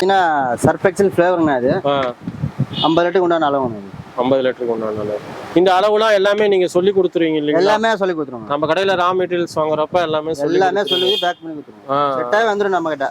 பார்த்தீங்கன்னா சர்ஃபெக்சல் ஃப்ளேவருங்கண்ணா ஆ. ஐம்பது லிட்டர் கொண்டாந்து அளவுங்க இது. ஐம்பது லிட்டருக்கு ஒன்றாங்க இந்த அளவுலாம் எல்லாமே நீங்க சொல்லி கொடுத்துருவீங்க இல்லைங்களா? எல்லாமே சொல்லி கொடுத்துருவோங்க நம்ம கடையில ரா மெட்டீரியல்ஸ் வாங்குறப்ப எல்லாமே எல்லாமே சொல்லி பேக் பண்ணி கொடுத்துருவோம். செட்டாகவே வந்துடும் நம்ம கிட்ட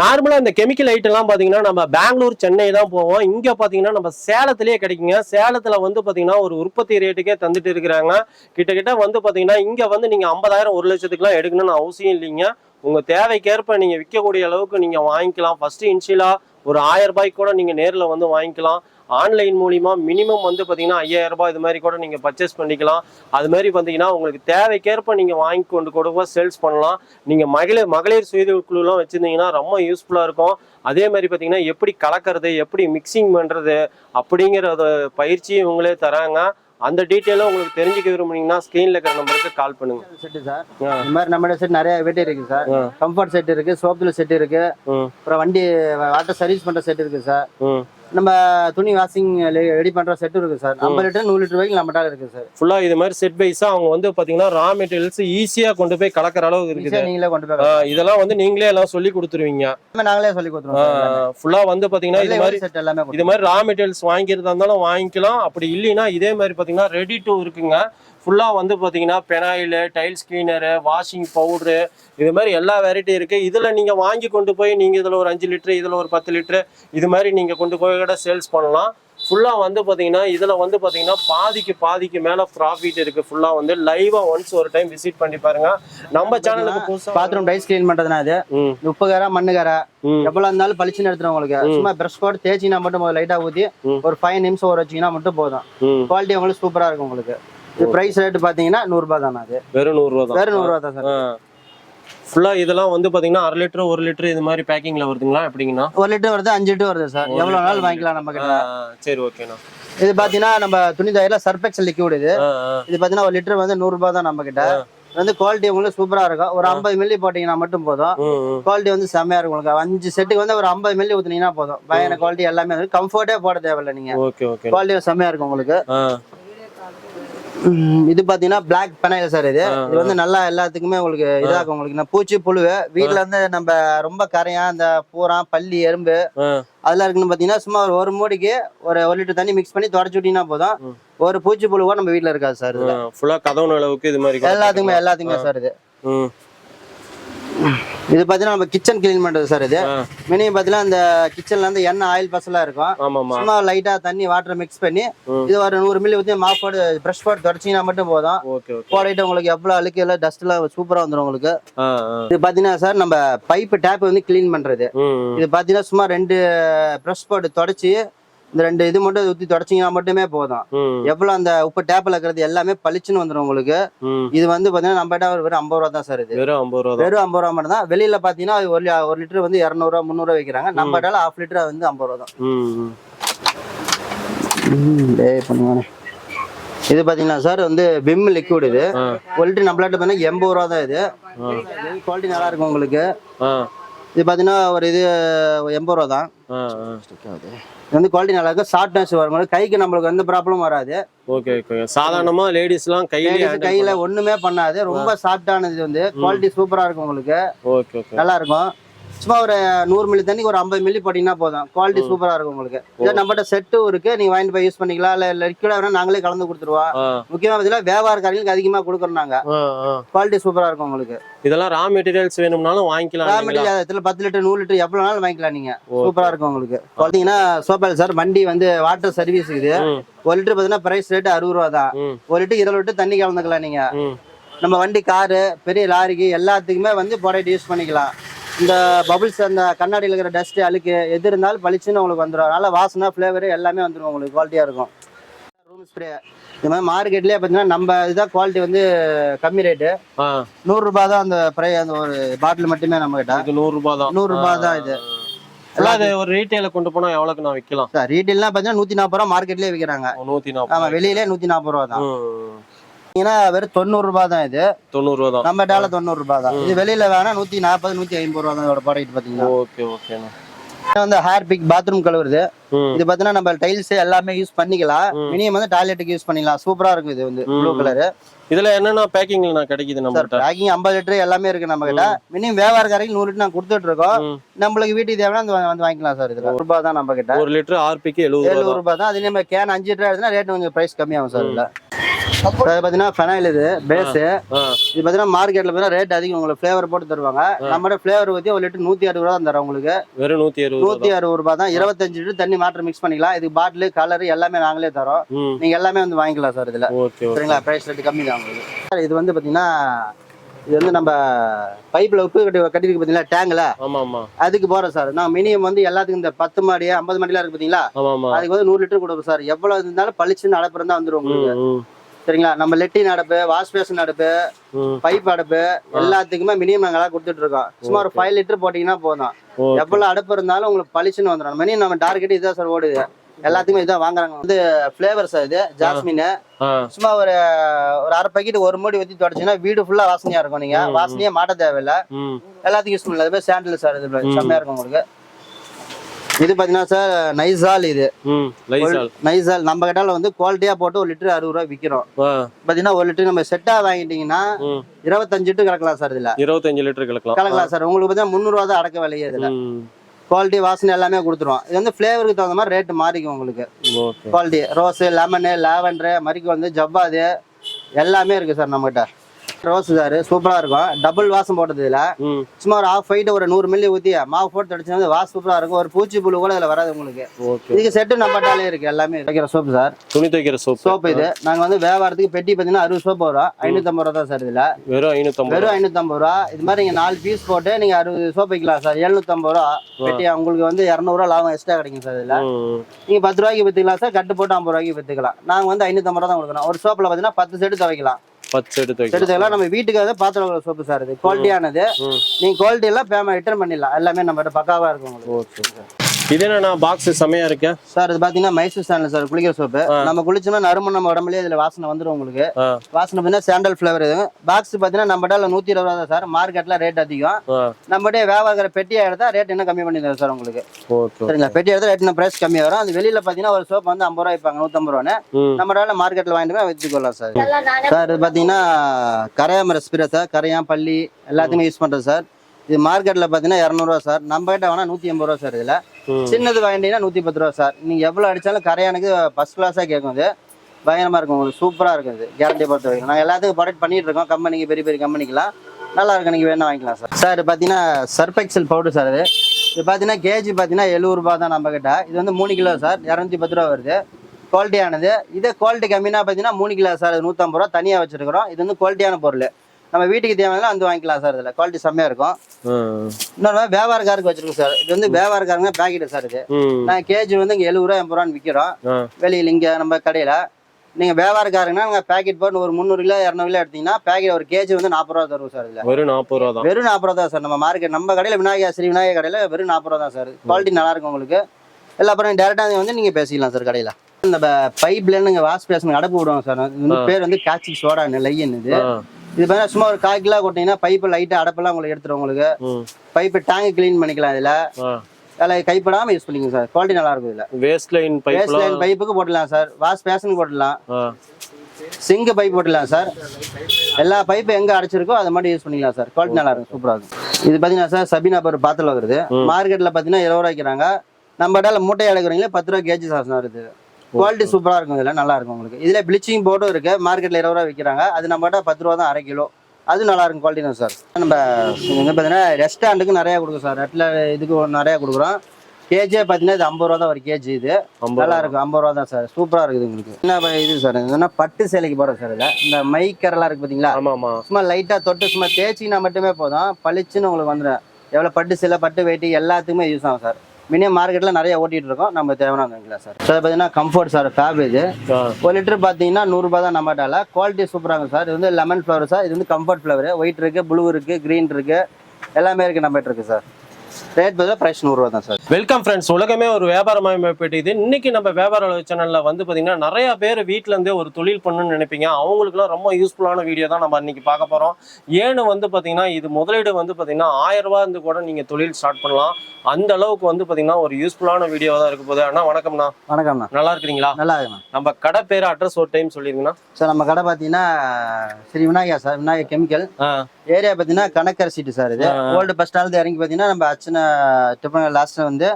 நார்மலா இந்த கெமிக்கல் ஐட்டம் எல்லாம் பாத்தீங்கன்னா நம்ம பெங்களூர் சென்னை தான் போவோம். இங்க பாத்தீங்கன்னா நம்ம சேலத்திலேயே கிடைக்குங்க. சேலத்துல வந்து பாத்தீங்கன்னா ஒரு உற்பத்தி ரேட்டுக்கே தந்துட்டு இருக்கிறாங்க. கிட்டத்தட்ட வந்து பாத்தீங்கன்னா இங்க வந்து நீங்க ஐம்பதாயிரம் ஒரு லட்சத்துக்குலாம் எடுக்கணும்னு அவசியம் இல்லைங்க. உங்கள் தேவைக்கேற்ப நீங்கள் விற்கக்கூடிய அளவுக்கு நீங்கள் வாங்கிக்கலாம். ஃபஸ்ட்டு இன்ஷியலாக ஒரு ஆயிரம் ரூபாய்க்கு கூட நீங்கள் நேரில் வந்து வாங்கிக்கலாம். ஆன்லைன் மூலிமா மினிமம் வந்து பார்த்தீங்கன்னா ஐயாயிரம் ரூபாய் இது மாதிரி கூட நீங்கள் பர்ச்சேஸ் பண்ணிக்கலாம். அது மாதிரி பார்த்தீங்கன்னா உங்களுக்கு தேவைக்கேற்ப நீங்கள் வாங்கி கொண்டு கூட சேல்ஸ் பண்ணலாம். நீங்கள் மகளிர் மகளிர் சுய குழுலாம் வச்சுருந்தீங்கன்னா ரொம்ப யூஸ்ஃபுல்லாக இருக்கும். அதே மாதிரி பார்த்தீங்கன்னா எப்படி கலக்கிறது எப்படி மிக்சிங் பண்ணுறது அப்படிங்கிற பயிற்சியும் இவங்களே தராங்க. அந்த டீட்டெயிலும் உங்களுக்கு தெரிஞ்சுக்க விரும்புனீங்கன்னா ஸ்க்ரீன்ல இருக்கிற நம்பருக்கு கால் பண்ணுங்க. Set sir. இந்த மாதிரி நம்ம செட் நிறைய வெட்டி இருக்கு சார். கம்ஃபர்ட் செட் இருக்கு சோப்புல செட் இருக்கு. அப்புறம் வண்டி வாட்டர் சர்வீஸ் பண்ற செட் இருக்கு சார் நம்ம துணி வாஷிங் ரெடி பண்ற செட் இருக்கு சார் ஐம்பது லிட்டர் நூறு லிட்டர் வரைக்கும் நம்மகிட்ட இருக்கு சார் ஃபுல்லா இது மாதிரி செட் வைஸா அவங்க வந்து பாத்தீங்கன்னா ரா மெட்டீரியல்ஸ் ஈஸியா கொண்டு போய் கலக்கிற அளவுக்கு இருக்குது. நீங்களே கொண்டு போய் இதெல்லாம் வந்து நீங்களே எல்லாம் சொல்லி கொடுத்துருவீங்க. நாங்களே சொல்லி கொடுத்துருவோம் ஃபுல்லா வந்து பாத்தீங்கன்னா இது மாதிரி செட் எல்லாமே இது மாதிரி ரா மெட்டீரியல்ஸ் வாங்கிக்கிறதா இருந்தாலும் வாங்கிக்கலாம். அப்படி இல்லைன்னா இதே மாதிரி பார்த்தீங்கன்னா ரெடி டு இருக்குங்க. ஃபுல்லாக வந்து பார்த்தீங்கன்னா phenyl tiles cleaner washing powder இது மாதிரி எல்லா வெரைட்டி இருக்குது இதில் நீங்கள் வாங்கி கொண்டு போய் நீங்கள் இதில் ஒரு அஞ்சு லிட்ரு இதில் ஒரு பத்து லிட்ரு இது மாதிரி நீங்கள் கொண்டு போய் கூட சேல்ஸ் பண்ணலாம். ஃபுல்லாக வந்து பார்த்தீங்கன்னா இதில் வந்து பார்த்தீங்கன்னா பாதிக்கு பாதிக்கு மேலே ப்ராஃபிட் இருக்குது ஃபுல்லாக வந்து லைவாக ஒன்ஸ் ஒரு டைம் விசிட் பண்ணி பாருங்க. நம்ம சேனலுக்கு பாத்ரூம் டைஸ் கிளீன் பண்றதுனா அது ம். உப்புகார மண்ணுகார ம். எவ்வளவு இருந்தாலும் பளிச்சுன்னு எடுத்துரும் உங்களுக்கு. சும்மா பிரஷ் போட்டு தேய்ச்சினா மட்டும் முதல்ல லைட்டா ஊத்தி ம். ஒரு ஃபைவ் நிமிஷம் ஊற வச்சீங்கன்னா மட்டும் போதும். குவாலிட்டி உங்களுக்கு சூப்பரா இருக்கும் உங்களுக்கு. இது பிரைஸ் ரேட் பாத்தீங்கன்னா நூறு ரூபாய் தானே அது? வெறும் நூறுரூவா தான். வெறும் நூறு ரூபாய் தான் சார். ஃபுல்லாக இதெல்லாம் வந்து பார்த்தீங்கன்னா அரை லிட்டர் ஒரு லிட்டர் இது மாதிரி பேக்கிங்கில் வருதுங்களா? எப்படிங்கண்ணா? ஒரு லிட்டர் வருது அஞ்சு லிட்டர் வருது சார். எவ்வளவு நாள் வாங்கிக்கலாம் நம்ம கிட்ட சரி ஓகேண்ணா. இது பாத்தீங்கன்னா நம்ம துணி தயாரில சர்பெக்ஸ் லிக்விட் இது. இது பாத்தீங்கன்னா ஒரு லிட்டர் வந்து நூறு ரூபாய் தான் நம்ம கிட்ட வந்து குவாலிட்டி உங்களுக்கு சூப்பரா இருக்கும். ஒரு ஐம்பது மில்லி போட்டீங்கன்னா மட்டும் போதும். குவாலிட்டி வந்து செம்மையா இருக்கும் உங்களுக்கு. அஞ்சு செட்டுக்கு வந்து ஒரு ஐம்பது மில்லி ஊத்துனீங்கன்னா போதும். பயங்கர குவாலிட்டி எல்லாமே இருக்கு கம்ஃபர்ட்டே போட தேவையில்ல நீங்க. குவாலிட்டி செம்மையா இருக்கும் உங்களுக்கு. இது பாத்தீங்கன்னா பிளாக் பெனாயில் சார் இது. இது வந்து நல்லா எல்லாத்துக்குமே உங்களுக்கு இதாகும். உங்களுக்கு இந்த பூச்சி புழு வீட்ல இருந்து நம்ம ரொம்ப கரையா இந்த பூரா பல்லி எறும்பு. அதெல்லாம் இருக்குன்னு பாத்தீங்கன்னா சும்மா ஒரு ஒரு மூடிக்கு ஒரு ஒரு லிட்டர் தண்ணி மிக்ஸ் பண்ணி தொடச்சு விட்டீங்கன்னா போதும். ஒரு பூச்சி புழு கூட நம்ம வீட்ல இருக்காது சார் இதுல ஃபுல்லா கதவுன அளவுக்கு இது மாதிரி எல்லாத்துக்குமே எல்லாத்துக்குமே சார் இது. இது பாத்தீங்கன்னா நம்ம கிச்சன் கிளீன் பண்றது சார் இது. மினிமம் பாத்தீங்கன்னா இந்த கிச்சன்ல இருந்து எண்ணெய் ஆயில் பசலா இருக்கும். சும்மா லைட்டா தண்ணி வாட்டர் மிக்ஸ் பண்ணி. இது ஒரு நூறு மில்லி ஊற்றி மாப் போட்டு ப்ரஷ் போட்டு தொடச்சிங்கன்னா மட்டும் போதும். போடிட்டு உங்களுக்கு எவ்வளோ அழுக்கு எல்லாம் டஸ்ட் எல்லாம் சூப்பரா வந்துடும் உங்களுக்கு. இது பாத்தீங்கன்னா சார் நம்ம பைப் டேப் வந்து க்ளீன் பண்றது. இது பாத்தீங்கன்னா சும்மா ரெண்டு ப்ரஷ் போட்டு தொடச்சி இந்த ரெண்டு இது மட்டும் ஊற்றி தொடச்சிங்கன்னா மட்டுமே போதும். ம். எவ்வளோ அந்த உப்பு டேப்பில் இருக்கிறது எல்லாமே பளிச்சுன்னு வந்துடும் உங்களுக்கு. இது வந்து பாத்தீங்கன்னா நம்ம வெறும் ஐம்பது ரூபா தான் சார் இது. வெறும் ஐம்பது ரூபா வெறும் ஐம்பது ரூபா மட்டும் தான் வெளியில பாத்தீங்கன்னா ஒரு ஒரு லிட்டர் வந்து இரநூறுவா முந்நூறுவா வைக்கிறாங்க. நம்ம கிட்ட ஹாஃப் லிட்டர் வந்து ஐம்பது ரூபா தான். பண்ணுவானே. இது பாத்தீங்கன்னா சார் வந்து பிம் லிக்விட் இது. குவாலிட்டி நம்மளாட்ட பார்த்தீங்கன்னா எண்பது ரூபா தான் இது. குவாலிட்டி நல்லா இருக்கும் உங்களுக்கு. இது பாத்தீங்கன்னா ஒரு இது எண்பது ரூபா தான். இது வந்து குவாலிட்டி நல்லா இருக்கும் ஷார்ட்னஸ் வரும் கைக்கு நம்மளுக்கு எந்த ப்ராப்ளமும் வராது. ஓகே ஓகே சாதாரணமா லேடிஸ்லாம் கையிலே கையில ஒண்ணுமே பண்ணாது. ரொம்ப இது வந்து குவாலிட்டி சூப்பரா இருக்கும் உங்களுக்கு. ஓகே நல்லா இருக்கும் சும்மா ஒரு நூறு மில்லி தண்ணிக்கு ஒரு ஐம்பது மில்லி போட்டீங்கன்னா போதும். குவாலிட்டி சூப்பரா இருக்கும் உங்களுக்கு. இது நம்மகிட்ட செட்டும் இருக்கு. நீங்க வாங்கிட்டு போய் யூஸ் பண்ணிக்கலாம். இல்ல லிக்விடா வேணா நாங்களே கலந்து கொடுத்துருவோம். ஆ. முக்கியமா பார்த்தீங்கன்னா வியாபாரக்காரங்களுக்கு அதிகமா கொடுக்குறோம் நாங்க. ஆ ஆ. குவாலிட்டி சூப்பரா இருக்கும் உங்களுக்கு. இதெல்லாம் ரா மெட்டீரியல்ஸ் வேணும்னாலும் வாங்கிக்கலாம்? ராமெடி இதுல பத்து லிட்டர் நூறு லிட்டர் எவ்வளவு நாளும் வாங்கிக்கலாம் நீங்க. Okay. சூப்பரா இருக்கும் உங்களுக்கு. பாத்தீங்கன்னா சோப்பால் சார் வண்டி வந்து வாட்டர் சர்வீஸ் இது. ஒரு லிட்டர் பாத்தீங்கன்னா பிரைஸ் ரேட் அறுபது ரூபா தான். ஒரு லிட்டர் இருபது லிட்டர் தண்ணி கலந்துக்கலாம் நீங்க. நம்ம வண்டி காரு பெரிய லாரிக்கு எல்லாத்துக்குமே வந்து ப்ராடக்ட் யூஸ் பண்ணிக்கலாம். இந்த பபிள்ஸ் அந்த கண்ணாடியில் இருக்கிற டஸ்ட் அழுக்கு எது இருந்தாலும் பளிச்சுன்னு உங்களுக்கு வந்துடும் அதனால வாசனை ஃப்ளேவர் எல்லாமே வந்துடும் உங்களுக்கு. குவாலிட்டியாக இருக்கும். ரூம் ஸ்ப்ரே இந்த மாதிரி மார்க்கெட்லேயே பார்த்தீங்கன்னா நம்ம இதுதான் குவாலிட்டி வந்து கம்மி ரேட்டு நூறுரூபா தான் அந்த ப்ரை அந்த ஒரு பாட்டில் மட்டுமே நம்ம கிட்ட இது நூறு ரூபாய் தான். நூறுரூபா தான் இது. இது ஒரு ரீட்டைல கொண்டு போனா எவ்வளவுக்கு நான் விற்கலாம் சார் ரீட்டெயிலாம் பார்த்தீங்கன்னா நூற்றி நாற்பது ரூபா மார்க்கெட்லேயே விற்கிறாங்க நூத்தி நாற்பது வெளியிலே நூற்றி நாற்பது ரூபா தான். ஏன்னா வெறும் தொண்ணூறுரூபா தான் இது. தொண்ணூறு ரூபா தான். நம்ம டால தொண்ணூறுரூபா தான். இது வெளியில வேணா நூற்றி நாற்பது நூற்றி ஐம்பது ரூபா தான் இதோட ப்ராடக்ட் பார்த்தீங்கன்னா ஓகே ஓகேண்ணா வந்து ஹேர் பிக் பாத்ரூம் கழுவுறது. இது பார்த்தீங்கன்னா நம்ம டைல்ஸ் எல்லாமே யூஸ் பண்ணிக்கலாம். மினிமம் வந்து டாய்லெட்டுக்கு யூஸ் பண்ணிக்கலாம். சூப்பரா இருக்கும் இது வந்து ப்ளூ. கலர் இதுல என்னென்ன பேக்கிங்ல கிடைக்குது நம்ம பேக்கிங் ஐம்பது லிட்டர் எல்லாமே இருக்கு நம்ம கிட்ட மினிமம் வியாபாரக்காரங்க நூறு லிட்டர் நான் கொடுத்துட்டு இருக்கோம். நம்மளுக்கு வீட்டுக்கு தேவையான வந்து வாங்கிக்கலாம் சார் இதுல. ரூபாய் தான் நம்ம கிட்ட ஒரு லிட்டர் ஆர்பிக்கு எழுபது ரூபாய் தான். அதே நம்ம கேன் அஞ்சு லிட்டர் எடுத்துனா ரேட் கொஞ்சம் பிரைஸ் கம்மியாகும் சார் இதுல. அது பார்த்தீங்கன்னா ஃபெனாயில் இது பேஸ் இது பார்த்தீங்கன்னா மார்க்கெட்ல பார்த்தீங்கன்னா ரேட் அதிகம் உங்களுக்கு ஃபிளேவர் போட்டு தருவாங்க. நம்மளோட ஃபிளேவர் ஊற்றி ஒரு லிட்டர் நூற்றி அறுபது ரூபா தான் தரோம் உங்களுக்கு. வெறும் நூத்தி அறுபது ரூபா நூற்றி அறுபது ரூபாய் தான். இருபத்தஞ்சு லிட்டர் தண்ணி மாற்றம் மிக்ஸ் பண்ணிக்கலாம். இது பாட்டில் கலர் எல்லாமே நாங்களே தரோம். நீங்க எல்லாமே வந்து வாங்கிக்கலாம் சார் இதுல. சரிங்களா? பிரைஸ் ரேட் கம்மி தான் உங்களுக்கு. சார் இது வந்து பார்த்தீங்கன்னா இது வந்து நம்ம பைப்பில் உப்பு கட்டி கட்டிருக்கு பார்த்தீங்களா டேங்கில் அதுக்கு போகிறோம் சார் நான் மினிமம் வந்து எல்லாத்துக்கும் இந்த பத்து மாடி ஐம்பது மாடிலாம் இருக்கு பார்த்தீங்களா ஆமா அதுக்கு வந்து நூறு லிட்டர் கொடுக்கும் சார் எவ்வளவு இருந்தாலும் பளிச்சுன்னு அடப்பு இருந்தால் வந்துடும் உங்களுக்கு சரிங்களா? நம்ம லெட்டின் அடப்பு வாஷ் பேஷன் அடப்பு. பைப் அடப்பு எல்லாத்துக்குமே மினிமம் நாங்களாம் கொடுத்துட்டு இருக்கோம் சும்மா ஒரு ஃபைவ் லிட்டர் போட்டிங்கன்னா போதும். எவ்வளவு அடப்பு இருந்தாலும் உங்களுக்கு பளிச்சுன்னு வந்துடும் மினிமம் நம்ம டார்கெட் இதுதான் சார் ஓடுது. எல்லாத்துக்குமே இதான் வாங்குறாங்க. வந்து ஃபிளேவர் சார் இது ஜாஸ்மின். சும்மா ஒரு ஒரு அரை பாக்கெட் ஒரு மூடி ஊற்றி தொடச்சிங்கன்னா வீடு ஃபுல்லா வாசனையா இருக்கும் நீங்க. வாசனையே மாட்ட தேவையில்ல. எல்லாத்துக்கும் யூஸ் பண்ணல அது பேர் சாண்டில் சார் இது. செம்மையா இருக்கும் உங்களுக்கு. இது பாத்தீங்கன்னா சார் நைசால் இது. நைசால் நம்ம கிட்டால வந்து குவாலிட்டியா போட்டு ஒரு லிட்டர் அறுபது ரூபா விற்கிறோம் ஆ. பாத்தீங்கன்னா ஒரு லிட்டர் நம்ம செட்டா வாங்கிட்டீங்கன்னா இருபத்தஞ்சு லிட்டர் கலக்கலாம் சார் இதுல. இருபத்தஞ்சு லிட்டர் கலக்கலாம். கலக்கலாம் சார் உங்களுக்கு பார்த்தீங்கன்னா முந்நூறுவா தான் அடக்க விலையே இதுல. குவாலிட்டி வாசனை எல்லாமே கொடுத்துருவோம். இது வந்து ஃபிளேவருக்கு தகுந்த மாதிரி ரேட் மாறிக்கும் உங்களுக்கு. குவாலிட்டி ரோஸு லெமனு லாவெண்டரு மறிக்கு வந்து ஜவ்வாது எல்லாமே இருக்கு சார் நம்மகிட்ட. ரோஸ் சார் சூப்பரா இருக்கும். டபுள் வாசம் போட்டது இதுல. சும்மா ஒரு ஆஃப் ஃபைட் ஒரு நூறு மில்லி ஊத்தி மாவு போட்டு தடிச்சு வந்து வாசம் சூப்பரா இருக்கும். ஒரு பூச்சி புழு கூட இதுல வராது உங்களுக்கு. இதுக்கு செட்டு நம்மட்டாலே இருக்கு எல்லாமே. வைக்கிற சோப்பு சார் துணி துவைக்கிற சோப் சோப்பு இது. நாங்க வந்து வியாபாரத்துக்கு பெட்டி பார்த்தீங்கன்னா அறுபது சோப்பு வரும். ஐநூத்தம்பது ரூபா தான் சார் இதுல. வெறும் ஐநூத்தம்பது வெறும் ஐநூத்தம்பது ரூபா. இது மாதிரி நீங்க நாலு பீஸ் போட்டு நீங்க அறுபது சோப்பு வைக்கலாம் சார். எழுநூத்தம்பது ரூபா. பெட்டி உங்களுக்கு வந்து இரநூறுவா லாபம் எக்ஸ்ட்ரா கிடைக்கும் சார் இதுல. நீங்க பத்து ரூபாய்க்கு வித்துக்கலாம் சார். கட்டு போட்டு ஐம்பது ரூபாய்க்கு வித்துக்கலாம். நாங்க வந்து ஐநூத்தம்பது ரூபா தான் கொடுக்கணும். ஒரு சோப்புல பாத்தீங்கன்னா பத்து செட்டு துவைக்கலாம். பத்து செட்டு துவைக்கலாம் நம்ம வீட்டுக்கு வந்து பாத்திரம் சோப்பு சார் இது. குவாலிட்டியானது நீங்க குவாலிட்டி எல்லாம் பேமெண்ட் ரிட்டர்ன் பண்ணிடலாம். எல்லாமே நம்ம பக்காவா இருக்கும் உங்களுக்கு. ஓகே. சார் இது என்னண்ணா பாக்ஸ் செமையா இருக்கேன் சார் இது பாத்தீங்கன்னா மைசூர் சாண்டல் சார் குளிக்கிற சோப்பு. நம்ம குளிச்சோம்னா நறுமணம் நம்ம உடம்புலயே இதுல வாசனை வந்துடும் உங்களுக்கு. வாசனை பார்த்தீங்கன்னா சாண்டல் ஃபிளவர் இது. பாக்ஸ் பாத்தீங்கன்னா நம்மகிட்ட நூத்தி இருபது ரூபா தான் சார். மார்க்கெட்ல ரேட் அதிகம். ஆ. நம்மகிட்ட வியாபார பெட்டியா எடுத்தா ரேட் இன்னும் கம்மி பண்ணி தரும் சார் உங்களுக்கு. ஓகே சரிங்களா? பெட்டி எடுத்தா ரேட் இன்னும் பிரைஸ் கம்மியா வரும். அது வெளியில பாத்தீங்கன்னா ஒரு சோப் வந்து ஐம்பது ரூபாய் வைப்பாங்க நூத்தம்பது ரூபான்னு. நம்மளால மார்க்கெட்ல வாங்கிட்டு போய் வித்துக்கொள்ளலாம் சார். சார் இது பாத்தீங்கன்னா கரையாமர ஸ்பிரே சார். கரையான் பள்ளி எல்லாத்துக்குமே யூஸ் பண்றது சார். இது மார்க்கெட்ல பாத்தீங்கன்னா இரநூறுவா சார். நம்ம கிட்ட வேணா நூத்தி எண்பது ரூபா சார் இதுல. சின்னது வாங்கிட்டீங்கன்னா நூத்தி பத்து ரூபா சார். நீங்க எவ்வளவு அடிச்சாலும் கரையானுக்கு ஃபர்ஸ்ட் கிளாஸா கேட்கும் இது. பயங்கரமா இருக்கும். உங்களுக்கு சூப்பரா இருக்கும் இது. கேரண்டி பொறுத்த வரைக்கும். நாங்கள் எல்லாத்துக்கும் ப்ராடக்ட் பண்ணிட்டு இருக்கோம். கம்பெனிக்கு பெரிய பெரிய கம்பெனிக்கெல்லாம் நல்லா இருக்கு நீங்க வேணா வாங்கிக்கலாம் சார். சார் இது பாத்தீங்கன்னா சர்பெக்சல் பவுடர் சார் இது. இது பாத்தீங்கன்னா கேஜி பாத்தீங்கன்னா எழுபது ரூபாய் தான் நம்ம கிட்ட. இது வந்து மூணு கிலோ சார். இரநூத்தி பத்து ரூபா வருது. குவாலிட்டியானது இதே குவாலிட்டி கம்மினா பார்த்தீங்கன்னா மூணு கிலோ சார். நூற்றம்பது ரூபா தனியாக வச்சிருக்கிறோம். இது வந்து குவாலிட்டியான பொருள். நம்ம வீட்டுக்கு தேவையான வந்து வாங்கிக்கலாம் சார் இதில். குவாலிட்டி செம்மையாக இருக்கும். இன்னொரு வியாபாரக்காருக்கு வச்சிருக்கோம் சார். இது வந்து வியாபாரக்காரங்க பேக்கெட் சார் இது. நான் கேஜி வந்து இங்கே எழுபது ரூபா எண்பது ரூபான்னு விற்கிறோம் வெளியில் இங்கே நம்ம கடையில். நீங்கள் வியாபாரக்காரங்கன்னா நாங்கள் பேக்கெட் போட்டு ஒரு முந்நூறு கிலோ இரநூறு கிலோ எடுத்தீங்கன்னா பேக்கெட் ஒரு கேஜி வந்து நாற்பது ரூபா தருவோம் சார் இதில். வெறும் நாற்பது ரூபா தான். வெறும் நாற்பது ரூபா தான் சார். நம்ம மார்க்கெட் நம்ம கடையில் விநாயகர் ஸ்ரீ விநாயகர் கடையில் வெறும் நாற்பது ரூபா தான் சார். குவாலிட்டி நல்லா இருக்கும் உங்களுக்கு. எல்லா அப்புறம் டேரெக்டாக வந்து நீங்கள் பேசிக்கலாம் சார் கடையில். இந்த பைப்ல நீங்கள் வாஷ் பேசன் அடப்பு விடுவாங்க சார். பேர் வந்து காட்சிக் சோடா லையன் இது. இது பார்த்தீங்கன்னா சும்மா ஒரு கால் கிலோ கொட்டிங்கன்னா பைப்பு லைட்டாக அடப்பெல்லாம் உங்களுக்கு எடுத்துரும் உங்களுக்கு. பைப்பு டேங்க் க்ளீன் பண்ணிக்கலாம் இதில். அதில் கைப்படாமல் யூஸ் பண்ணிக்கோங்க சார். குவாலிட்டி நல்லா இருக்கும் இதில் வேஸ்ட் லைன் வேஸ்ட் லைன் பைப்புக்கு போட்டுடலாம் சார். வாஷ் பேஷனுக்கு போட்டுடலாம். சிங்க் பைப் போட்டுடலாம் சார். எல்லா பைப்பு எங்கே அடைச்சிருக்கோ அதை மட்டும் யூஸ் பண்ணிக்கலாம் சார். குவாலிட்டி நல்லா இருக்கும் சூப்பராக இருக்கும். இது பார்த்தீங்கன்னா சார் சபினா ஒரு பாத்திரம் வருது. மார்க்கெட்டில் பார்த்தீங்கன்னா இருபது ரூபா வைக்கிறாங்க நம்ம இடையில மூட்டை எடுக்கிறீங்களே பத்து ரூபா கேஜி சாசனம் வருது. குவாலிட்டி சூப்பராக இருக்கும் இதில் நல்லா இருக்கும் உங்களுக்கு. இதில் ப்ளீச்சிங் போர்டும் இருக்கு. மார்க்கெட்டில் இருபது ரூபா விற்கிறாங்க அது நம்ம கிட்ட பத்து ரூபா தான் அரை கிலோ. அது நல்லா இருக்கும் குவாலிட்டி தான் சார் நம்ம இங்கே பார்த்தீங்கன்னா ரெஸ்டாரண்ட்டுக்கு நிறையா கொடுக்கும் சார் ரெட்டில் இதுக்கு நிறையா கொடுக்குறோம். கேஜியே பார்த்தீங்கன்னா இது ஐம்பது ரூபா தான் ஒரு கேஜி இது. நல்லா இருக்கும் ஐம்பது ரூபா தான் சார் சூப்பராக இருக்குது உங்களுக்கு. என்ன இது சார் இதுனா பட்டு சேலைக்கு போடுறோம் சார் இதில் இந்த மைக்கரெல்லாம் இருக்கு பார்த்தீங்களா ஆமா ஆமா. சும்மா லைட்டாக தொட்டு சும்மா தேய்ச்சிங்கன்னா மட்டுமே போதும். பளிச்சுன்னு உங்களுக்கு வந்துடும் எவ்வளோ பட்டு சேலை பட்டு வேட்டி எல்லாத்துக்குமே யூஸ் ஆகும் சார் மினிமம் மார்க்கெட்டில் நிறைய ஓட்டிட்டு இருக்கோம். நம்ம தேவையான வாங்கிக்கலாம் சார். சார் பார்த்தீங்கன்னா கம்ஃபர்ட் சார் ஃபேப் இது ஆ. ஒரு லிட்டர் பார்த்தீங்கன்னா நூறுரூபா தான் நம்மட்டால குவாலிட்டி சூப்பராக சார். இது வந்து லெமன் ஃப்ளவர் சார். இது வந்து கம்ஃபர்ட் ஃப்ளவர் ஒயிட் இருக்குது ப்ளூ இருக்குது க்ரீன் இருக்குது எல்லாமே இருக்குது நம்மகிட்ட இருக்குது சார். ரேட் பதிலாக ப்ரைஸ் நூறுரூவா தான் சார். வெல்கம் ஃப்ரெண்ட்ஸ் உலகமே ஒரு வியாபாரமயமாயிட்டு இன்னைக்கு நம்ம வியாபார சேனல்ல வந்து பாத்தீங்கன்னா நிறைய பேர் வீட்ல இருந்தே ஒரு தொழில் பண்ணணும்னு நினைப்பீங்க. அவங்களுக்குலாம் ரொம்ப யூஸ்ஃபுல்லான வீடியோ தான் நம்ம இன்னைக்கு பார்க்க போறோம். ஏன்னு வந்து பாத்தீங்கன்னா இது முதலீடு வந்து பாத்தீங்கன்னா ஆயிரம் ரூபாய் இருந்து கூட நீங்க தொழில் ஸ்டார்ட் பண்ணலாம். அந்த அளவுக்கு வந்து பாத்தீங்கன்னா ஒரு யூஸ்ஃபுல்லான வீடியோ தான் இருக்க போகுது. அண்ணா வணக்கம்ண்ணா. வணக்கம்ண்ணா. நல்லா இருக்கிறீங்களா? நல்லா இருக்குண்ணா. நம்ம கடை பேர் அட்ரஸ் ஒரு டைம் சொல்லிருங்கண்ணா சார் நம்ம கடை பார்த்தீங்கன்னா ஸ்ரீ விநாயகா சார் விநாயகர் கெமிக்கல் ஆ. ஏரியா பார்த்தீங்கன்னா கணக்கர் சீட்டு சார் இது. ஓல்டு பஸ் ஸ்டாண்ட் இறங்கி பார்த்தீங்கன்னா நம்ம அச்சனை டிஃபன் லாஸ்ட்டில் வந்து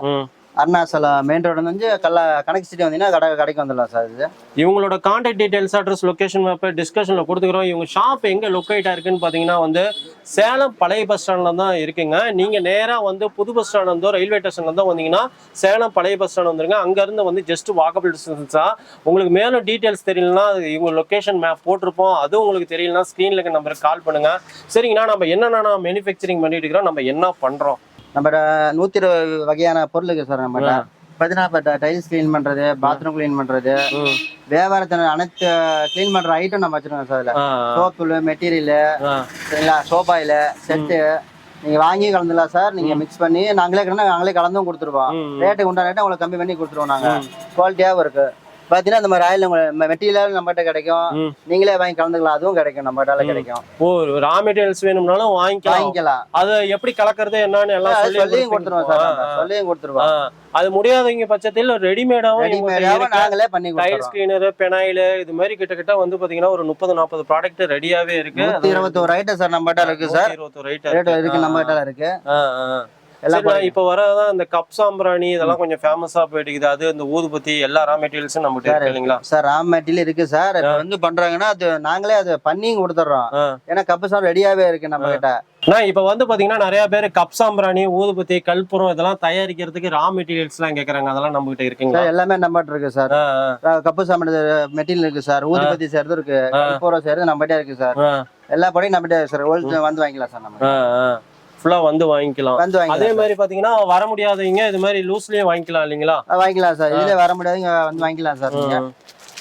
ம் அருணாச்சலம் மெயின் ரோடு வந்து கல்ல கணக்கு சிட்டி வந்தீங்கன்னா கடை கடைக்கு வந்துடலாம் சார் இது. இவங்களோட contact details address location map டிஸ்கஷனில் கொடுத்துக்கிறோம். இவங்க ஷாப் எங்கே லொக்கேட் ஆயிருக்குன்னு பார்த்தீங்கன்னா வந்து சேலம் பழைய பஸ் ஸ்டாண்டில் தான் இருக்குங்க. நீங்கள் நேராக வந்து புது பஸ் ஸ்டாண்ட் வந்தோ ரயில்வே ஸ்டேஷன்ல தான் வந்தீங்கன்னா சேலம் பழைய பஸ் ஸ்டாண்ட் வந்துருங்க. அங்கேருந்து வந்து ஜஸ்ட் வாக்கபிள் டிஸ்டன்ஸா உங்களுக்கு மேலும் டீட்டெயில்ஸ் தெரியலனா இவங்க லொக்கேஷன் மேப் போட்டிருப்போம். அதுவும் உங்களுக்கு தெரியலனா ஸ்க்ரீனில் இருக்க நம்பருக்கு கால் பண்ணுங்கள் சரிங்கண்ணா நம்ம என்னென்னா மேனுஃபேக்சரிங் பண்ணிட்டு இருக்கிறோம். நம்ம என்ன பண்ணுறோம் நம்ம நூற்றி இருபது வகையான பொருள் இருக்கு சார் நம்மகிட்ட பார்த்தீங்கன்னா இப்போ டைல்ஸ் க்ளீன் பண்ணுறது பாத்ரூம் க்ளீன் பண்ணுறது வியாபாரத்தின அனைத்து க்ளீன் பண்ணுற ஐட்டம் நம்ம வச்சுருக்கோம் சார் இதில் சோப்பு மெட்டீரியலு சரிங்களா? சோபாயில் செட்டு நீங்கள் வாங்கி கலந்துடலாம் சார். நீங்கள் மிக்ஸ் பண்ணி நாங்களே நாங்களே கலந்தும் கொடுத்துருவோம். ரேட்டுக்கு உண்டான ரேட்டை உங்களுக்கு கம்மி பண்ணி கொடுத்துருவோம் நாங்கள் குவாலிட்டியாகவும் இருக்கு. பார்த்தீங்கன்னா இந்த மாதிரி ஆயில் மெட்டீரியல் நம்மகிட்ட கிடைக்கும். நீங்களே வாங்கி கலந்துக்கலாம். அதுவும் கிடைக்கும். நம்மகிட்ட கிடைக்கும். ஓ ரா மெட்டீரியல்ஸ் வேணும்னாலும் வாங்கிக்கலாம். வாங்கிக்கலாம். அது எப்படி கலக்கிறது என்னன்னு எல்லாம் சொல்லியும் கொடுத்துருவோம். சார் நம்ம. சொல்லியும் கொடுத்துருவோம். அது முடியாதவங்க பட்சத்தில் ரெடிமேடாவும் ரெடிமேடாக நாங்களே பண்ணி டைல்ஸ் கொடுத்துருவோம் கிளீனர் பெனாயில் இது மாதிரி கிட்டத்தட்ட வந்து பாத்தீங்கன்னா ஒரு முப்பது நாற்பது ப்ராடக்ட் ரெடியாவே இருக்கு. இருபத்தோரு ஐட்டம் சார் நம்மகிட்ட இருக்கு சார். இருபத்தொரு ரேட் இருக்கு. நம்மகிட்ட இருக்கு. எல்லாம் இப்ப வரதான் இந்த கப் சாம்பிராணி இதெல்லாம் கொஞ்சம் ஃபேமஸா போயிட்டு இருக்குது அது இந்த ஊதுபத்தி எல்லா ரா மெட்டீரியல்ஸும் நம்மகிட்ட இருக்கு இல்லைங்களா? சார் ரா மெட்டீரியல் இருக்கு சார். இப்போ வந்து பண்றாங்கன்னா அது நாங்களே அதை பண்ணியும் கொடுத்துட்றோம். ஏன்னா கப்பு சார் ரெடியாவே இருக்கு நம்ம கிட்ட. நான் இப்ப வந்து பாத்தீங்கன்னா நிறைய பேர் கப் சாம்பிராணி ஊதுபத்தி கல்புரம் இதெல்லாம் தயாரிக்கிறதுக்கு ரா மெட்டீரியல்ஸ் எல்லாம் கேக்குறாங்க. அதெல்லாம் நம்ம கிட்ட இருக்குங்களா? சார் எல்லாமே நம்மகிட்ட இருக்கு சார். கப்பு சாப்பிட மெட்டீரியல் இருக்கு சார். ஊதுபத்தி சேர்த்து இருக்கு. கல்பூரம் சேர்த்து நம்மகிட்ட இருக்கு சார். எல்லா படையும் நம்மகிட்ட சார் வந்து வாங்கிக்கலாம் சார் நம்ம. ஃபுல்லா வந்து வாங்கிக்கலாம். வந்து அதே மாதிரி பாத்தீங்கன்னா வர முடியாதவங்க இது மாதிரி லூஸ்லயே வாங்கிக்கலாம் இல்லைங்களா. வாங்கிக்கலாம் சார். இதுல வர முடியாது இங்க வந்து வாங்கிக்கலாம் சார் நீங்க.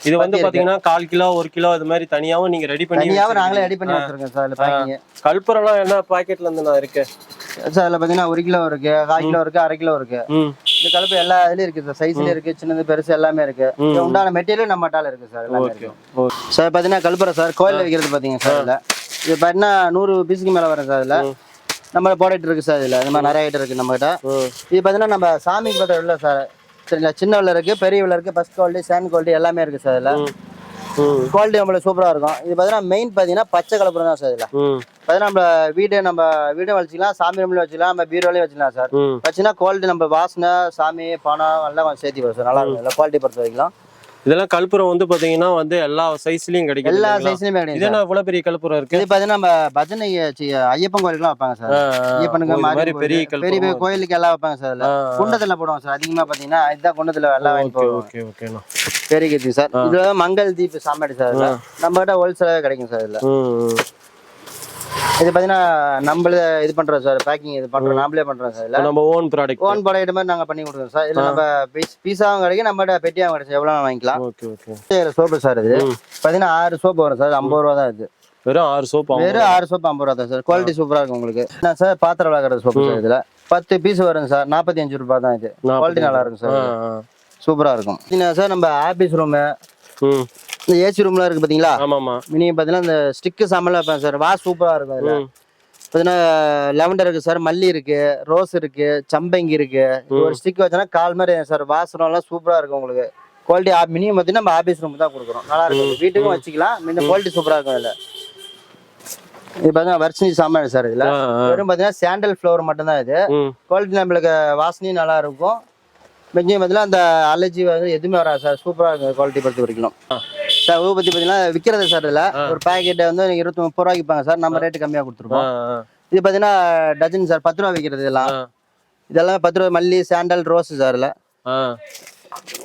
இது வந்து. பாத்தீங்கன்னா கால் கிலோ ஒரு கிலோ இது மாதிரி தனியாவும் நீங்க ரெடி பண்ணி நாங்களே. ரெடி பண்ணி வச்சிருக்கோம் சார் இதுல பேக்கிங் கல்புரம்லாம் என்ன பாக்கெட்ல இருந்து நான் இருக்கு? சார் இதுல பாத்தீங்கன்னா ஒரு கிலோ இருக்கு கால் கிலோ இருக்கு அரை கிலோ இருக்கு. இந்த கலப்பு எல்லா இதுலயும் இருக்கு சார். சைஸ்ல இருக்கு சின்னது பெருசு எல்லாமே இருக்கு. உண்டான மெட்டீரியல் நம்மட்டால இருக்கு சார் எல்லாமே இருக்கு. சார் பார்த்தீங்கன்னா கல்புரம் சார் கோயிலில் வைக்கிறது பார்த்தீங்க சார் இதில். இது பார்த்தீங்கன்னா நூறு பீஸுக்கு மேலே வரும் சார் இதில். நம்ம ப்ராடக்ட் இருக்குது சார் இதில். இந்த மாதிரி நிறைய ஐட்டம் இருக்குது நம்மகிட்ட. ம். இது பார்த்தீங்கன்னா நம்ம சாமிக்கு பார்த்தா இல்லை சார். சரிங்களா சின்ன உள்ள இருக்குது பெரிய உள்ள இருக்குது ஃபஸ்ட் குவாலிட்டி செகண்ட் குவாலிட்டி எல்லாமே இருக்குது சார் இதில். குவாலிட்டி நம்மளுக்கு சூப்பராக இருக்கும். இது பார்த்தீங்கன்னா மெயின் பார்த்தீங்கன்னா பச்சை கலப்புரம் தான் சார் இதில். ம். பார்த்தீங்கன்னா நம்ம வீடு நம்ம வீடும் வச்சுக்கலாம் சாமி ரூம்லையும் வச்சுக்கலாம் நம்ம பீரோலையும் வச்சுக்கலாம் சார். வச்சுன்னா குவாலிட்டி நம்ம வாசனை சாமி பணம் எல்லாம் கொஞ்சம் சேர்த்து வரும் சார். நல்லா இருக்கும். இல்லை குவாலிட்டி பொறுத்த வரைக்கும். இதெல்லாம் கல்புரம் வந்து பாத்தீங்கன்னா வந்து எல்லா சைஸ்லயும் கிடைக்கும் எல்லா? சைஸ்லையுமே இது கிடைக்கும் என்ன இவ்வளவு பெரிய கல்புரம் இருக்கு? இது பார்த்தீங்கன்னா நம்ம பஜனை ஐயப்பன் கோயிலுக்குலாம் வைப்பாங்க சார். ஐயப்பனுக்கு இது மாதிரி பெரிய பெரிய பெரிய கோயிலுக்கு எல்லாம் வைப்பாங்க சார் அதுல. குண்டத்துல போடுவோம் சார். அதிகமா பாத்தீங்கன்னா இதுதான் குண்டத்துல எல்லாம் வாங்கி ஓகே ஓகேண்ணா பெரிய சார். இதுல மங்கள் தீப் சாப்பாடு சார் நம்ம கிட்ட ஹோல்சேலாக கிடைக்கும் சார் இதுல. இது பாத்தீங்கன்னா நம்மள இது பண்றோம் சார் பேக்கிங் இது பண்றோம். நாமளே பண்றோம் சார் இதுல நம்ம ஓன் ப்ராடக்ட் ஓன் ப்ராடக்ட் மாதிரி நாங்க பண்ணி கொடுக்குறோம் சார் இதுல நம்ம பீஸ் பீஸாவும் கிடைக்கும் நம்ம கிட்ட பெட்டியாவும் கிடைக்கும் எவ்வளவு வாங்கிக்கலாம். ஓகே ஓகே சோப்பு சார் இது. பாத்தீங்கன்னா ஆறு சோப்பு வரும் சார் ஐம்பது ரூபா தான் இது. வெறும் ஆறு சோப் வெறும் ஆறு சோப்பு ஐம்பது ரூபா தான் சார் குவாலிட்டி சூப்பரா இருக்கும் உங்களுக்கு. என்ன சார் பாத்திரம் விளாக்குற சோப்பு சார் இதுல. பத்து பீஸ் வருங்க சார் நாற்பத்தி அஞ்சு ரூபாய் தான் இது. குவாலிட்டி நல்லா இருக்கும் சார் சூப்பரா இருக்கும். பார்த்தீங்கன்னா சார் நம்ம ஆபீஸ் ரூமு இந்த ஏசி ரூம்லாம் இருக்கு பாத்தீங்களா? ஆமாமா மினிமம் பார்த்தீங்கன்னா இந்த ஸ்டிக்கு சாம்பலாம் வைப்பேன் சார் வா சூப்பரா இருக்கும் அதுல. பார்த்தீங்கன்னா லெவண்டர் இருக்கு சார் மல்லி இருக்கு ரோஸ் இருக்கு சம்பங்கி இருக்கு. ஒரு ஸ்டிக் வச்சோன்னா கால் மாதிரி சார் வாசனம்லாம் சூப்பரா இருக்கும் உங்களுக்கு. குவாலிட்டி மினிமம் பார்த்தீங்கன்னா நம்ம ஆபீஸ் ரூம் தான் கொடுக்குறோம். நல்லா இருக்கும். வீட்டுக்கும் வச்சுக்கலாம். இந்த குவாலிட்டி சூப்பரா இருக்கும் இதுல இது பார்த்தீங்கன்னா வர்ஷினி சாமான் சார் இதுல. வெறும் பார்த்தீங்கன்னா சாண்டல் ஃப்ளவர் மட்டும்தான் இது. குவாலிட்டி நம்மளுக்கு வாசனையும் நல்லா இருக்கும். மிஞ்சி பார்த்தீங்கன்னா அந்த அலர்ஜி வந்து எதுவுமே வராது சார். சூப்பராக இருக்கும். குவாலிட்டி பொறுத்த வரைக்கும். சார் ஊபத்தி பார்த்தீங்கன்னா விற்கிறது சார் இதில். ஒரு பாக்கெட்டை வந்து இருபத்தி முப்பது ரூபாய்க்கு விற்பாங்க சார். நம்ம ரேட்டு கம்மியாக ஆ, கொடுத்துருக்கோம். இது பார்த்தீங்கன்னா டஜன் சார். பத்து ரூபா விற்கிறது இதெல்லாம். இதெல்லாம் பத்து ரூபா மல்லி சாண்டல் ரோஸ் சார் இதில்.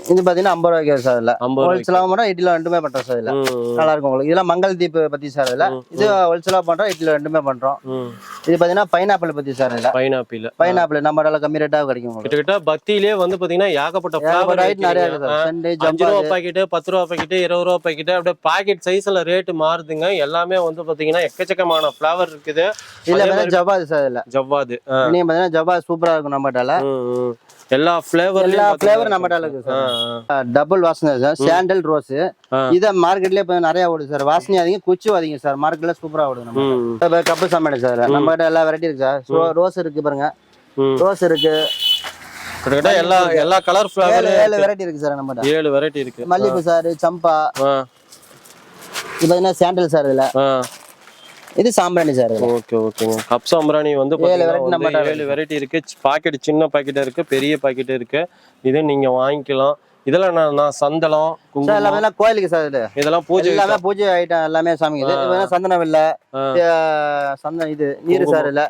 இது பார்த்தீங்கன்னா ஐம்பது ரூபாய்க்கு சார் இதில். ரூபாய்க்கு. ஹோல்சேலாக பண்ணுறோம் இட்லியில் ரெண்டுமே பண்ணுறோம் சார் இதில். நல்லா இருக்கும் உங்களுக்கு. இதெல்லாம் மங்கள் தீப் பற்றி சார் இதில். ம், இது ஹோல்சேலாக பண்ணுறோம் இட்லியில் ரெண்டுமே பண்ணுறோம் ம். இது பார்த்தீங்கன்னா பைனாப்பிள் பற்றி சார் இதில். பைனாப்பிள் பைனாப்பிள் நம்ம இடத்துல கம்மி ரேட்டாக கிடைக்கும் கிட்டத்தட்ட பக்தியிலே வந்து பாத்தீங்கன்னா ஏகப்பட்ட ஐட்டம் நிறைய இருக்கு சார் செண்டு அஞ்சு ரூபா ஜம்பா பாக்கெட்டு பத்து ரூபா பாக்கெட்டு இருபது ரூபா பாக்கெட்டு அப்படியே பாக்கெட் சைஸ்ல ரேட்டு மாறுதுங்க. எல்லாமே வந்து பாத்தீங்கன்னா எக்கச்சக்கமான ஃபிளவர் இருக்குது. இல்ல வேணா ஜவாது சார் இல்ல ஜவ்வாது ஆ, நீங்க பாத்தீங்கன்னா ஜவாது சூப்பரா இருக்கும் ம். எல்லா ஃபிளேவர் எல்லா ஃபிளேவர் நம்மட்டால இருக்கு சார் டபுள் வாசனை சார் சாண்டல் ரோஸ். இத மார்க்கெட்லயே இப்ப நிறைய ஓடுது சார் வாசனை அதிகம் குச்சி அதிகம் சார் மார்க்கெட்ல சூப்பரா ஓடுது நம்ம கப்பு சமையல் சார் நம்ம கிட்ட எல்லா வெரைட்டி இருக்கு சார் ரோஸ் இருக்கு பாருங்க. ரோஸ் இருக்கு. கிட்டத்தட்ட எல்லா எல்லா கலர் ஃபிளவர் ஏழு வெரைட்டி இருக்கு. சார் நம்ம ஏழு வெரைட்டி இருக்கு. மல்லிகைப்பூ சார் சம்பா. இது பாத்தீங்கன்னா சாண்டல் சார் இதுல. இது சாம்பிராணி சார் ஓகே ஓகேங்க கப் சாம்பிராணி வந்து வந்து நம்மட்ட ஏழு வெரைட்டி இருக்கு. பாக்கெட் சின்ன பாக்கெட் இருக்கு பெரிய பாக்கெட் இருக்கு. இது நீங்க வாங்கிக்கலாம். இதெல்லாம் நான் நான் சந்தனம் சார் எல்லாமே கோயிலுக்கு சார் இது. இதெல்லாம் பூஜை எல்லாமே பூஜை ஐட்டம் எல்லாமே சாமிக்கு. இது இது வேணா சந்தன வில்ல ஆ. சந்தன இது நீர் சார் இல்ல.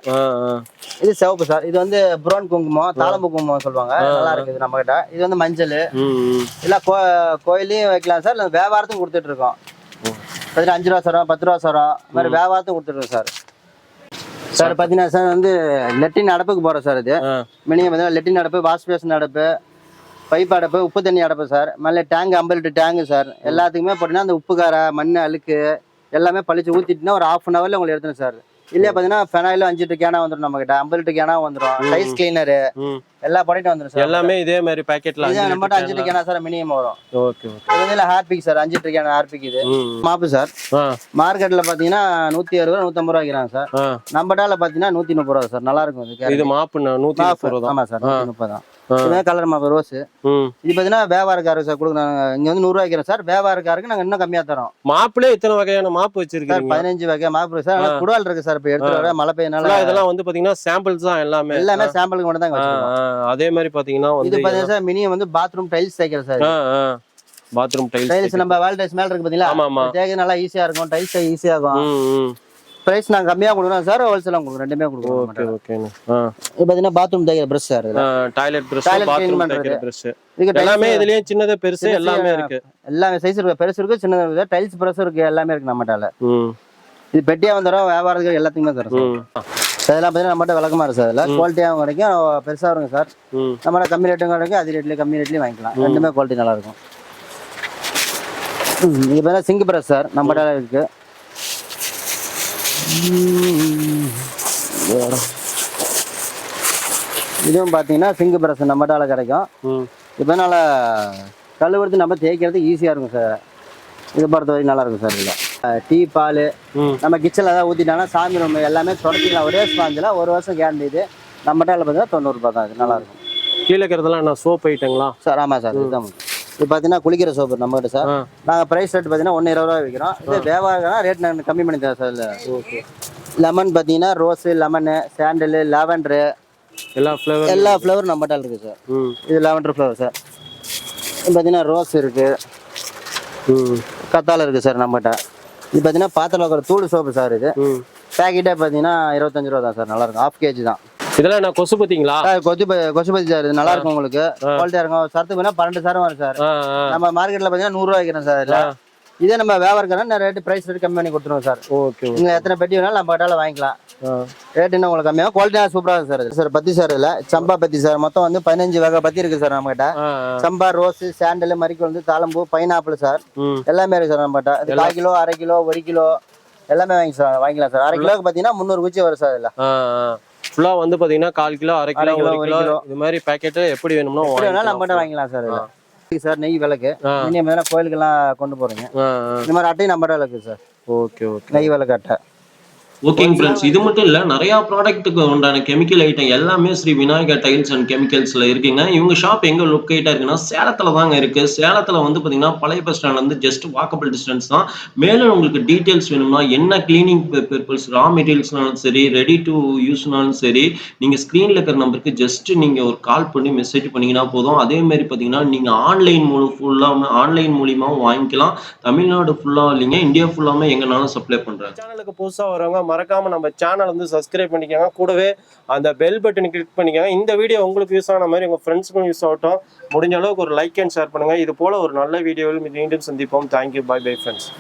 இது சிவப்பு சார். இது வந்து ப்ரௌன் குங்குமம் தாளம்பு குங்குமம் சொல்லுவாங்க. நல்லா இருக்குது நம்ம கிட்ட இது வந்து மஞ்சள். இல்ல கோயிலையும் வைக்கலாம் சார். இல்லை வியாபாரத்துக்கும் கொடுத்துட்டு இருக்கோம். பார்த்தீங்கன்னா அஞ்சு ரூபா சரம் பத்து ரூபா சரம் இந்த மாதிரி வியாபாரத்துக்கும் கொடுத்துருக்கோம் சார். சார் பார்த்தீங்கன்னா சார் வந்து லெட்டின் அடப்புக்கு போகிறோம் சார் இது. மினிமம் பார்த்தீங்கன்னா லெட்டின் அடப்பு வாஷ் பேஷன் அடப்பு பைப் அடப்பு உப்பு தண்ணி அடப்பு சார். மேலே டேங்க் ஐம்பது லிட்டர் டேங்கு சார். எல்லாத்துக்குமே போட்டீங்கன்னா அந்த உப்பு காரை மண் அழுக்கு எல்லாமே பழிச்சு ஊற்றிட்டுனா ஒரு ஆஃப் அன் ஹவரில் உங்களுக்கு எடுத்துணும் சார். இல்லையா பார்த்தீங்கன்னா ஃபெனாயில் அஞ்சு லிட்டர் கேனா வந்துடும் நம்ம கிட்ட ஐம்பது லிட்டர் கேனா வந்துடும் டைஸ் கிளீனரு. எல்லா ப்ராடக்ட்டும் வந்துடும் சார். எல்லாமே இதே மாதிரி பாக்கெட்ல இது நம்மகிட்ட அஞ்சு லிட்டர் கேனா சார் மினிமம் வரும். Okay okay. இது வந்து ஹார்பிக் சார். அஞ்சு லிட்டர் கேனா ஹார்பிக் இது. Mop sir. மார்க்கெட்ல பாத்தீங்கன்னா நூத்தி அறுபது நூத்தம்பது ரூபா வைக்கிறாங்க சார். ஆ. நம்மட்டால பாத்தீங்கன்னா நூத்தி முப்பது ரூபா சார். நல்லா இருக்கும் இது மாப்பு நூத்தி முப்பது ரூபா ஆமா சார் நூத்தி முப்பது தான். ஆ. இது கலர் மாப்பு ரோஸ். இது பாத்தீங்கன்னா வியாபாரக்காரருக்கு சார் கொடுக்குறாங்க. இங்க வந்து நூறு வைக்கிறோம் சார். வியாபாரக்காரருக்கு நாங்க இன்னும் கம்மியா தரோம். மாப்புலே இத்தனை வகையான மாப்பு சார் வச்சிருக்கீங்க பதினஞ்சு வகை மாப்பு சார். ஆனா குடவால் இருக்கு சார். இப்ப எடுத்து வர மழை பெய்யனால இதெல்லாம் வந்து பாத்தீங்கன்னா சாம்பிள்ஸ் தான் எல்லாமே. எல்லாமே சாம்பிளுக்கு மட்டும் தான் வச்சிருக்கோம். அதே மாதிரி பாத்தீங்கன்னா இது பாத்தீங்கன்னா சார் மினிமம் வந்து பாத்ரூம் டைல்ஸ் தேய்க்கிறோம் சார். பாத்ரூம் டைல்ஸ் டைல்ஸ் நம்ம வேல் டைல்ஸ் மேல இருக்கு பாத்தீங்களா? ஆமா ஆமா. தேய்க்க நல்லா ஈஸியா இருக்கும். டைல்ஸ் ஈஸியா இருக்கும். ம் ம். பிரைஸ் நாங்க கம்மியா கொடுக்குறோம் சார் ஹோல்சேலா கொடுக்குறோம் ரெண்டுமே கொடுக்குறோம் ஓகே ஓகேண்ணா. ஆ. இது பாத்தீங்கன்னா பாத்ரூம் தேய்க்கிற brush sir toilet brush bathroom. தைக்கிற பிரஷ் இதுக்கு எல்லாமே இதுலயே சின்னது பெருசு எல்லாமே இருக்கு. எல்லாமே சைஸ் இருக்கு பெருசு இருக்கு சின்னது இருக்கு. டைல்ஸ் பிரஸ் இருக்கு எல்லாமே இருக்கு நம்மட்டால இது பெட்டியா வந்துடும் வியாபாரத்துக்கு எல்லாத்துக்குமே தரும் சார் ம். இதெல்லாம் பார்த்தீங்கன்னா நம்மகிட்ட விளக்கமா இருக்கு சார் இதில் குவாலிட்டியாகவும் கிடைக்கும் பெருசாக இருக்கும் சார் நம்மகிட்ட கம்மி ரேட்டும் கிடைக்கும் அதே ரேட்லேயும் கம்மி ரேட்லேயும் வாங்கிக்கலாம். ரெண்டுமே குவாலிட்டி நல்லா இருக்கும். ம், இது பார்த்தா சிங்க் பிரஸ் சார் நம்மகிட்ட இருக்கு. இதுவும் பார்த்தீங்கன்னா சிங்க் பிரஸ் நம்மகிட்ட கிடைக்கும். நல்லா கழுவுறது நம்ம தேய்க்கிறது ஈஸியாக இருக்கும் சார் இது பொறுத்த வரைக்கும் நல்லா இருக்கும் சார் இதில். டீ பால் நம்ம கிச்சனில் ஏதாவது ஊற்றிட்டாங்கன்னா சாமி ரூம் எல்லாமே தொடச்சிக்கலாம். ஒரே ஸ்பாஞ்சில் ஒரு வருஷம் கேரண்டி இது. நம்மகிட்ட பார்த்தீங்கன்னா தொண்ணூறுபா தான் இது. நல்லா இருக்கும். கீழே இருக்கிறதெல்லாம் என்ன சோப் ஐட்டங்களா சார் ஆமாம் சார் இதுதான் இது பார்த்தீங்கன்னா குளிக்கிற சோப்பு நம்மகிட்ட சார். ஆ. நாங்கள் ப்ரைஸ் ரேட் பார்த்தீங்கன்னா ஒன்று இருபது ரூபா விற்கிறோம் இது வியாபாரம் ரேட் நாங்கள் கம்மி பண்ணி தரோம் சார் இல்லை ஓகே லெமன் பார்த்தீங்கன்னா ரோஸு லெமனு சாண்டலு லாவெண்டரு எல்லா ஃப்ளேவர் எல்லா ஃப்ளவரும் நம்மகிட்ட இருக்குது சார். ம். இது லாவெண்டர் ஃப்ளவர் சார். இது பார்த்தீங்கன்னா ரோஸ் இருக்குது ம். கத்தாழை இருக்குது சார் நம்மகிட்ட. இது பார்த்தீங்கன்னா பாத்திரம் வைக்கிற தூள் சோப்பு சார் இது. பேக்கெட்டே பார்த்தீங்கன்னா இருபத்தஞ்சு ரூபா தான் சார். நல்லா இருக்கும். ஹாஃப் கேஜி தான். இதெல்லாம் என்ன கொசு பத்திங்களா? சார் கொத்து கொசுபதி சார் இது நல்லா இருக்கும் உங்களுக்கு. குவாலிட்டியா இருக்கும். சரத்துக்கு வேணா பன்னெண்டு சாரம் வரும் சார். நம்ம மார்க்கெட்ல பார்த்தீங்கன்னா நூறுரூவா வைக்கிறோம் சார் இதே நம்ம வியாபாரம் ரேட்டு பிரைஸ் ரேட் கம்மி பண்ணி கொடுத்துருவோம் சார். ஓகே நீங்க எத்தனை பெட்டி வேணாலும் நம்ம கட்டால வாங்கிக்கலாம். ரேட் இன்னும் உங்களுக்கு கம்மியாக குவாலிட்டியாக சூப்பராக சார். சார் பத்தி சார் இல்லை சம்பா பத்தி சார். மொத்தம் வந்து பதினஞ்சு வகை பத்தி இருக்கு சார் நம்மகிட்ட. சம்பா ரோஸ் சாண்டல் மறிக்குழந்து தாளம்பூ பைனாப்பிள் சார். எல்லாமே இருக்கு சார் நம்மகிட்ட. கால் கிலோ அரை கிலோ ஒரு கிலோ எல்லாமே வாங்கி சார் வாங்கிக்கலாம் சார். அரை கிலோக்கு பார்த்தீங்கன்னா முந்நூறு குச்சி வரும் சார் இதில். ஃபுல்லா வந்து பாத்தீங்கன்னா கால் கிலோ அரை கிலோ ஒரு கிலோ. இது மாதிரி பேக்கெட் எப்படி வேணும்னோ வேணாலும் வாங்கிக்கலாம். நம்மகிட்ட வாங்கிக்கலாம் சார் சார் நெய் விளக்கு. ஆ. இனிமே வேணா கோயிலுக்கெல்லாம் கொண்டு போறீங்க. இந்த மாதிரி அட்டையும் நம்மகிட்ட இருக்கு சார். Okay okay. நெய் விளக்கு அட்டை. ஓகேங்க ஃப்ரெண்ட்ஸ் இது மட்டும் இல்ல நிறைய ப்ராடக்ட்டுக்கு உண்டான கெமிக்கல் ஐட்டம் எல்லாமே ஸ்ரீ விநாயகர் டைல்ஸ் அண்ட் கெமிக்கல்ஸ்ல இருக்குங்க. இவங்க ஷாப் எங்க லொக்கேட்டா இருக்குன்னா சேலத்துல தாங்க இருக்கு. சேலத்துல வந்து பாத்தீங்கன்னா பழைய பஸ் ஸ்டாண்ட்ல இருந்து ஜஸ்ட் வாக்கபிள் டிஸ்டன்ஸ் தான். மேலும் உங்களுக்கு டீடைல்ஸ் வேணும்னா என்ன கிளீனிங் பர்பஸ் ரா மெட்டீரியல்ஸ்னாலும் சரி ரெடி டு யூஸ்னாலும் சரி நீங்க ஸ்கிரீன்ல இருக்கிற நம்பருக்கு ஜஸ்ட் நீங்க ஒரு கால் பண்ணி மெசேஜ் பண்ணீங்கன்னா போதும். அதே மாதிரி பாத்தீங்கன்னா நீங்க ஆன்லைன் மூலம் ஃபுல்லாம ஆன்லைன் மூலியமாவும் வாங்கிக்கலாம். தமிழ்நாடு ஃபுல்லா இல்லைங்க இந்தியா ஃபுல்லாமே எங்கனாலும் சப்ளை பண்றாங்க. சேனலுக்கு புதுசா வரவங்க மறக்காம நம்ம சேனல் வந்து சப்ஸ்கிரைப் பண்ணிக்கோங்க. கூடவே அந்த பெல் பட்டனை கிளிக் பண்ணிக்கோங்க. இந்த வீடியோ உங்களுக்கு யூஸ் ஆன மாதிரி உங்க ஃப்ரெண்ட்ஸுக்கும் யூஸ் ஆகட்டும். முடிஞ்ச அளவுக்கு ஒரு லைக் அண்ட் ஷேர் பண்ணுங்க. இது போல ஒரு நல்ல வீடியோவில் மீண்டும் சந்திப்போம். Thank you bye bye friends